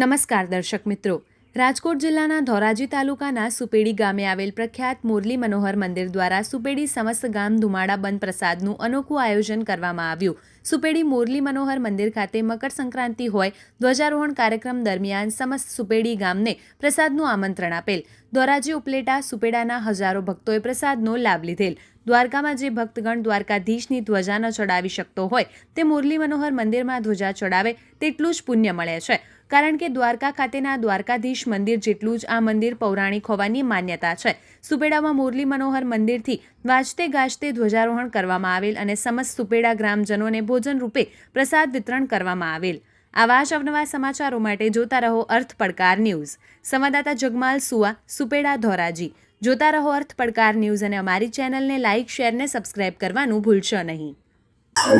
નમસ્કાર દર્શક મિત્રો. રાજકોટ જિલ્લાના ધોરાજી તાલુકાના સુપેડી ગામે આવેલ પ્રખ્યાત મુરલી મનોહર મંદિર દ્વારા સુપેડી સમસ્ત ગામ ધુમાડા બંધ પ્રસાદનું અનોખું આયોજન કરવામાં આવ્યું. સુપેડી મુરલી મનોહર મંદિર ખાતે મકર સંક્રાંતિ હોય, ધ્વજારોહણ કાર્યક્રમ દરમિયાન સમસ્ત સુપેડી ગામને પ્રસાદનું આમંત્રણ આપેલ. ધોરાજી ઉપલેટા સુપેડાના હજારો ભક્તોએ પ્રસાદનો લાભ લીધેલ. દ્વારકામાં જે ભક્તગણ દ્વારકાધીશની ધ્વજા ન ચડાવી શકતો હોય, તે મુરલી મનોહર મંદિરમાં ધ્વજા ચડાવે તેટલું જ પુણ્ય મળે છે. કારણ કે દ્વારકા ખાતેના દ્વારકાધીશ મંદિર જેટલું જ આ મંદિર પૌરાણિક હોવાની માન્યતા છે. સુપેડામાં મુરલી મનોહર મંદિરથી વાજતે ગાજતે ધ્વજારોહણ કરવામાં આવેલ અને સમસ્ત સુપેડા ગ્રામજનોને ભોજન રૂપે પ્રસાદ વિતરણ કરવામાં આવેલ. આવા જ અવનવા સમાચારો માટે જોતા રહો અર્થ પડકાર ન્યૂઝ. સંવાદદાતા જગમાલ સુવા, સુપેડા ધોરાજી. જોતા રહો અર્થ પડકાર ન્યૂઝ અને અમારી ચેનલને લાઇક શેર ને સબસ્ક્રાઇબ કરવાનું ભૂલશો નહીં.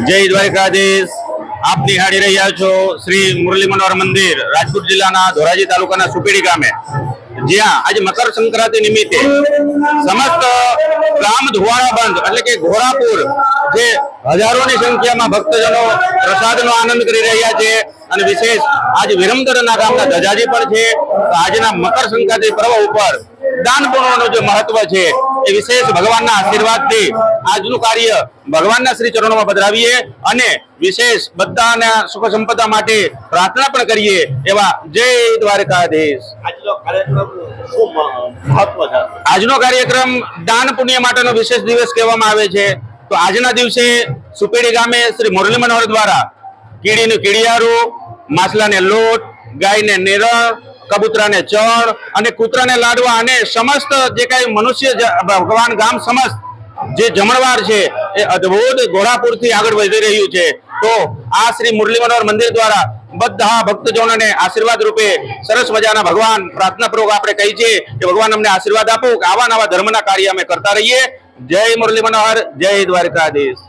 જય દ્વારકાધીશ. આપ નિહાળી રહ્યા છો શ્રી મુરલી મનોહર મંદિર, રાજકોટ જિલ્લાના ધોરાજી તાલુકાના સુપેડી ગામે. જ્યાં આજે મકર સંક્રાંતિ નિમિત્તે સમસ્ત ગામ ધોવાડા બંધ, એટલે કે ઘોરાપુર જે હજારોની સંખ્યામાં ભક્તજનો પ્રસાદનો આનંદ કરી રહ્યા છે. અને વિશેષ આજ વિરમદરના ગામના ધજાજી પણ છે. આજના મકર સંક્રાંતિ પર્વ ઉપર દાન પુણ્યનું જે મહત્વ છે એ વિશેષ ભગવાનના આશીર્વાદથી આજનું કાર્ય ભગવાનના શ્રી ચરણોમાં પધરાવીએ અને વિશેષ બધાના સુખ સંપદા માટે પ્રાર્થના પણ કરીએ એવા જય દ્વારકાધીશ. આજનો કાર્યક્રમ દાન પુણ્ય માટેનો વિશેષ દિવસ કહેવામાં આવે છે. તો આજના દિવસે સુપેડી ગામે શ્રી મુરલી મનોહર દ્વારા કીડીનું કીડિયારું માછલાને લોટ ગાયને નિરણ કબૂતરાને ચણ અને કૂતરાને લાડવા અને સમસ્ત જે કાંઈ મનુષ્ય ભગવાન ગામ સમસ્ત જે જમણવાર છે, એ અદ્ભુત ઘોડાપુરથી આગળ વધી રહ્યું છે. તો આ શ્રી મુરલી મનોહર મંદિર દ્વારા બધા ભક્તજનોને આશીર્વાદ રૂપે સરસ મજાના ભગવાન પ્રાર્થના પૂર્વક આપણે કહી છે કે ભગવાન અમને આશીર્વાદ આપો કે આવા નવા ધર્મના કાર્ય અમે કરતા રહીએ. જય મુરલી મનોહર, જય દ્વારકાધીશ.